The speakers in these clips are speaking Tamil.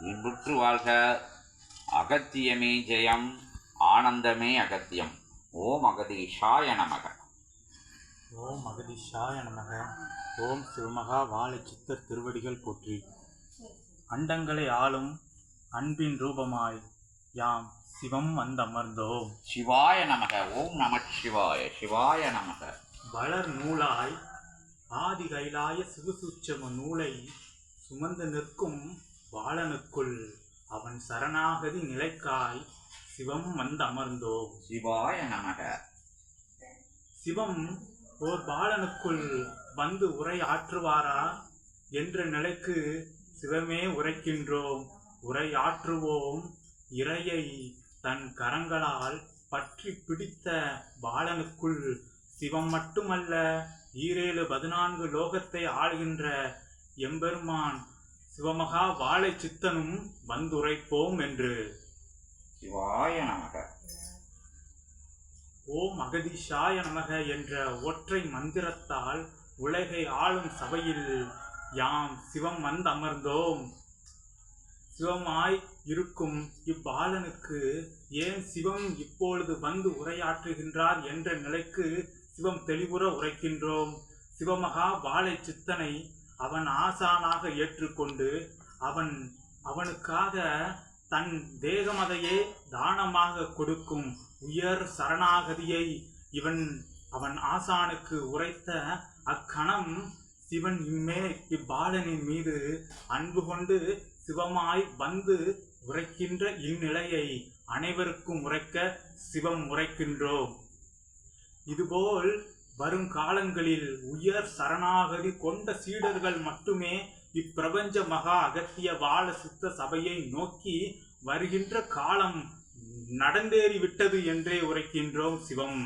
இன்புற்று வாழ்க. அகத்தியமே ஜெயம். ஆனந்தமே அகத்தியம். ஓம் அகதீஷாய நமக. ஓம் அகதீஷாய நமக. ஓம் சிவமகா வாழை சித்தர் திருவடிகள் போற்றி. அண்டங்களை ஆளும் அன்பின் ரூபமாய் யாம் சிவம் வந்தமர்ந்தோம். சிவாய நமக. ஓம் நம சிவாய. சிவாய நமக. வளர் நூலாய் ஆதி கைலாய சிவசூட்சம நூலை சுமந்து நிற்கும் பாலனுக்குள் அவன் சரணாகதி நிலைக்காய் சிவம் வந்து அமர்ந்தோம் சிவாய நமக. சிவம் ஓர் பாலனுக்குள் வந்து உரை ஆற்றுவாரா? என்ற நிலைக்கு சிவமே உரைக்கின்றோம். உரை ஆற்றுவோம். இறையை தன் கரங்களால் பற்றி பிடித்த பாலனுக்குள் சிவம் மட்டுமல்ல ஈரேழு பதினான்கு லோகத்தை ஆளுகின்ற எம்பெருமான் சிவமகா வாழை சித்தனும் வந்துரைப்போம் என்று. சிவாய நமக. ஓம் அகதீஷாய நமக என்ற ஒற்றை மந்திரத்தால் உலகை ஆளும் சபையில் யாம் சிவம் வந்து அமர்ந்தோம் சிவமாய் இருக்கும் இப்பாலனுக்கு ஏன் சிவம் இப்பொழுது வந்து உரையாற்றுகின்றார் என்ற நிலைக்கு சிவம் தெளிவுற உரைக்கின்றோம். சிவமகா வாழை சித்தனை அவன் ஆசானாக ஏற்றுக்கொண்டு அவன் அவனுக்காக தன் தேகமதையே தானமாக கொடுக்கும் உயர் சரணாகதியை இவன் அவன் ஆசானுக்கு உரைத்த அக்கணம் சிவன் இம்மே இப்பாலனின் மீது அன்பு கொண்டு சிவமாய் வந்து உரைக்கின்ற இந்நிலையை அனைவருக்கும் உரைக்க சிவம் உரைக்கின்றோம். இதுபோல் வரும் காலங்களில் உயர் சரணாகதி கொண்ட சீடர்கள் மட்டுமே இப்பிரபஞ்ச மகா அகத்திய வாழ சித்த சபையை நோக்கி வருகின்ற காலம் நடந்தேறி விட்டது என்றே உரைக்கின்றோம் சிவம்.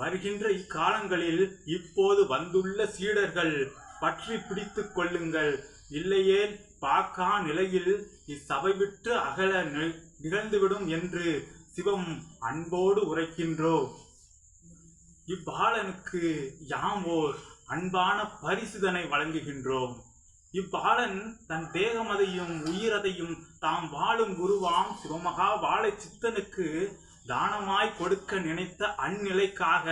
வருகின்ற இக்காலங்களில் இப்போது வந்துள்ள சீடர்கள் பற்றி பிடித்துக் கொள்ளுங்கள். இல்லையேல் பாக்கா நிலையில் இச்சபை விட்டு அகல நிகழ்ந்துவிடும் என்று சிவம் அன்போடு உரைக்கின்றோம். இப்பாலனுக்கு யாம் ஓர் அன்பான பரிசுதனை வழங்குகின்றோம். இப்பாலன் தன் தேகமதையும் உயிரதையும் தாம் வாழும் குருவாம் சிவமகா வாழை சித்தனுக்கு தானமாய் கொடுக்க நினைத்த அந்நிலைக்காக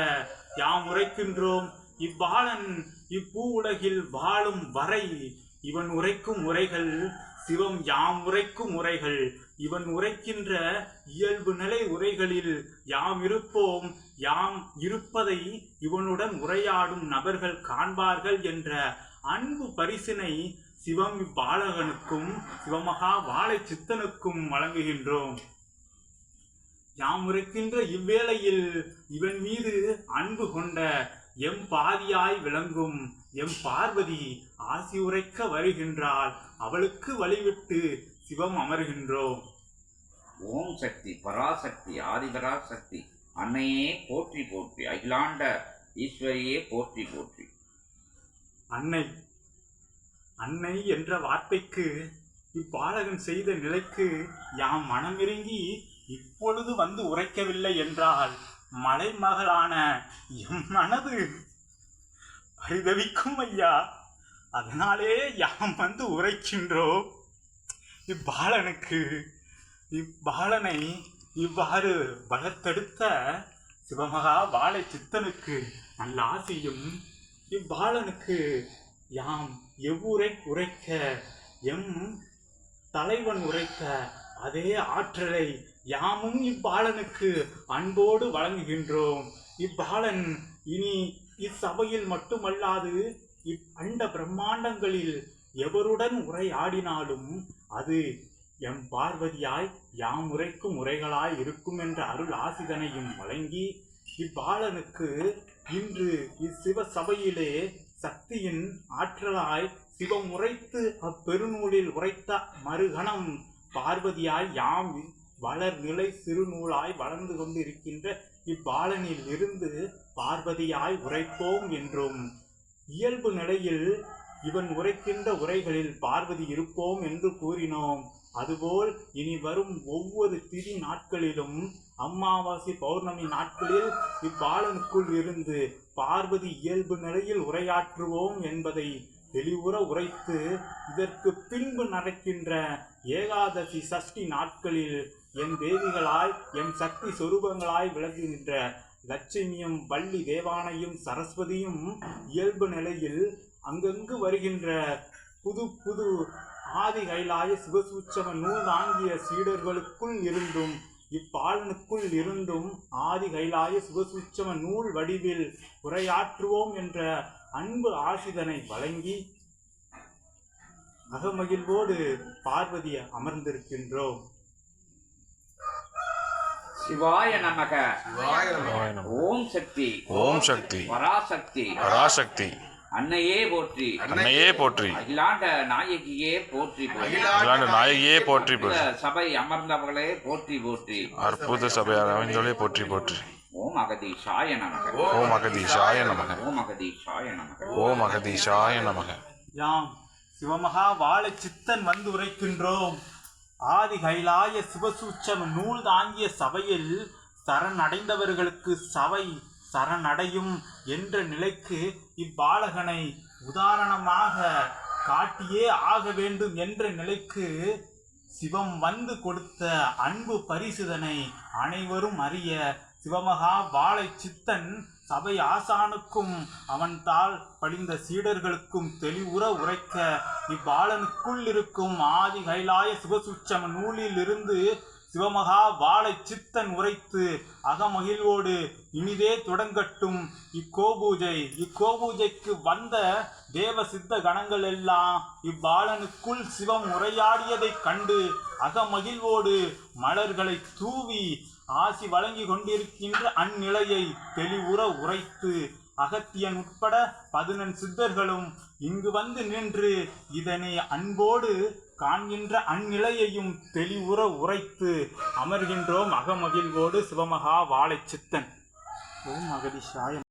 யாம் உரைக்கின்றோம். இவ்வாளன் இப்பூ உலகில் வாழும் வரை இவன் உரைக்கும் உரைகள் சிவம் யாம் உரைக்கும் உரைகள் இவன் உரைக்கின்ற இயல்பு நிலை உரைகளில் யாம் இருப்போம் யாம் இருப்பதை இவனுடன் உரையாடும் நபர்கள் காண்பார்கள் என்ற அன்பு பரிசினை சிவம் இப்பாலகனுக்கும் சிவமகா வாழை சித்தனுக்கும் வழங்குகின்றோம். யாம் உரைக்கின்ற இவ்வேளையில் இவன் மீது அன்பு கொண்ட எம் பாதியாய் விளங்கும் எம் பார்வதி ஆசி உரைக்க வருகின்றாள். அவளுக்கு வழிவிட்டு சிவம் அமர்கின்றோம். ஓம் சக்தி பராசக்தி ஆதிபராசக்தி அன்னையே போற்றி போற்றி அகிலாண்ட ஈஸ்வரியே போற்றி போற்றி. அன்னை அன்னை என்ற வார்த்தைக்கு இப்பாலகன் செய்த நிலைக்கு யாம் மனமிறங்கி இப்பொழுது வந்து உரைக்கவில்லை என்றால் மலைமகளான எம் மனது பரிதவிக்கும் ஐயா. அதனாலே யாம் வந்து உரைக்கின்றோ. இப்பாலனுக்கு இப்பாலனை இவ்வாறு வளர்த்தெடுத்த சிவமகா வாழை சித்தனுக்கு நல்ல ஆசையும் இவ்வாளனுக்கு யாம் எவ்வூரை உரைக்க எம் தலைவன் உரைத்த அதே ஆற்றலை யாமும் இப்பாலனுக்கு அன்போடு வழங்குகின்றோம். இப்பாலன் இனி இச்சபையில் மட்டுமல்லாது இப் அண்ட பிரம்மாண்டங்களில் எவருடன் உரையாடினாலும் அது எம் பார்வதியாய் யாம் உரைக்கும் உரைகளாய் இருக்கும் என்ற அருள் ஆசிதனையும் வழங்கி இப்பாலனுக்கு இன்று இச்சிவ சபையிலே சக்தியின் ஆற்றலாய் சிவம் உரைத்து அப்பெருநூலில் உரைத்த மறுகணம் பார்வதியாய் யாம் வளர்நிலை சிறுநூலாய் வளர்ந்து கொண்டிருக்கின்ற இப்பாலனில் இருந்து பார்வதியாய் உரைப்போம் என்றும் இயல்பு நிலையில் இவன் உரைக்கின்ற உரைகளில் பார்வதி இருப்போம் என்று கூறினோம். அதுபோல் இனி வரும் ஒவ்வொரு திதி நாட்களிலும் அமாவாசை பௌர்ணமி நாட்களில் இப்பாலனுக்குள் இருந்து பார்வதி இயல்பு நிலையில் உரையாற்றுவோம் என்பதை தெளிவுற உரைத்து இதற்கு பின்பு நடக்கின்ற ஏகாதசி சஷ்டி நாட்களில் என் தேவிகளாய் என் சக்தி சொரூபங்களாய் விளங்குகின்ற லட்சுமியும் வள்ளி தேவானையும் சரஸ்வதியும் இயல்பு நிலையில் அங்கங்கு வருகின்ற புது புது ஆதி கைலாய சிவசூச்சம நூல் தாங்கிய சீடர்களுக்குள் இருந்தும் இப்பாலனுக்குள் இருந்தும் ஆதி கைலாய சிவசூட்சம நூல் வடிவில் உரையாற்றுவோம் என்ற அன்பு ஆசிதனை வழங்கி அகமகிழ்வோடு பார்வதி அமர்ந்திருக்கின்றோம். சிவாய நமக. ஓம் சக்தி. ஓம் சக்தி. பராசக்தி. பராசக்தி. அன்னையே போற்றி. அன்னையே போற்றி. அகிலாண்ட நாயகியே போற்றி அகிலாண்ட நாயகியே போற்றி சபை அமர்ந்தவர்களே போற்றி போற்றி. அற்புத சபையார் அமைந்தோலே போற்றி போற்றி. ஓம் அகதீஷாய நமக. ஓம் அகதீஷாய நமக. ஓம் அகதீஷாய நமக. ஓம் அகதீஷாய நமக. யாம். சிவமகா வாழ சித்தன் வந்து உரைக்கின்றோம். ஆதி கைலாய சிவசூச்சம் நூல் தாங்கிய சபையில் சரணடைந்தவர்களுக்கு சபை சரணடையும் என்ற நிலைக்கு இப்பாலகனை உதாரணமாக காட்டியே ஆக வேண்டும் என்ற நிலைக்கு சிவம் வந்து கொடுத்த அன்பு பரிசுதனை அனைவரும் அறிய சிவமகா வாழை சித்தன் சபை ஆசானுக்கும் அவன் தாள் படிந்த சீடர்களுக்கும் தெளிவுற உரைக்க இவ்வாளனுக்குள் இருக்கும் ஆதி கைலாய சிவசுச்சம நூலில் இருந்து சிவமகா வாழை சித்தன் உரைத்து அகமகிழ்வோடு இனிதே தொடங்கட்டும். இக்கோபூஜை இக்கோபூஜைக்கு வந்த தேவ சித்த கணங்கள் எல்லாம் இவ்வாளனுக்குள் சிவம் உரையாடியதைக் கண்டு அகமகிழ்வோடு மலர்களை தூவி ஆசி வழங்கி கொண்டிருக்கின்ற அந்நிலையை தெளிவுற உரைத்து அகத்தியன் உட்பட பதினெண் சித்தர்களும் இங்கு வந்து நின்று இதனை அன்போடு காண்கின்ற அந்நிலையையும் தெளிவுற உரைத்து அமர்கின்றோம் அகமகிழ்வோடு சிவமகா வாழைச்சித்தன். ஓம் மகதிஷாயம்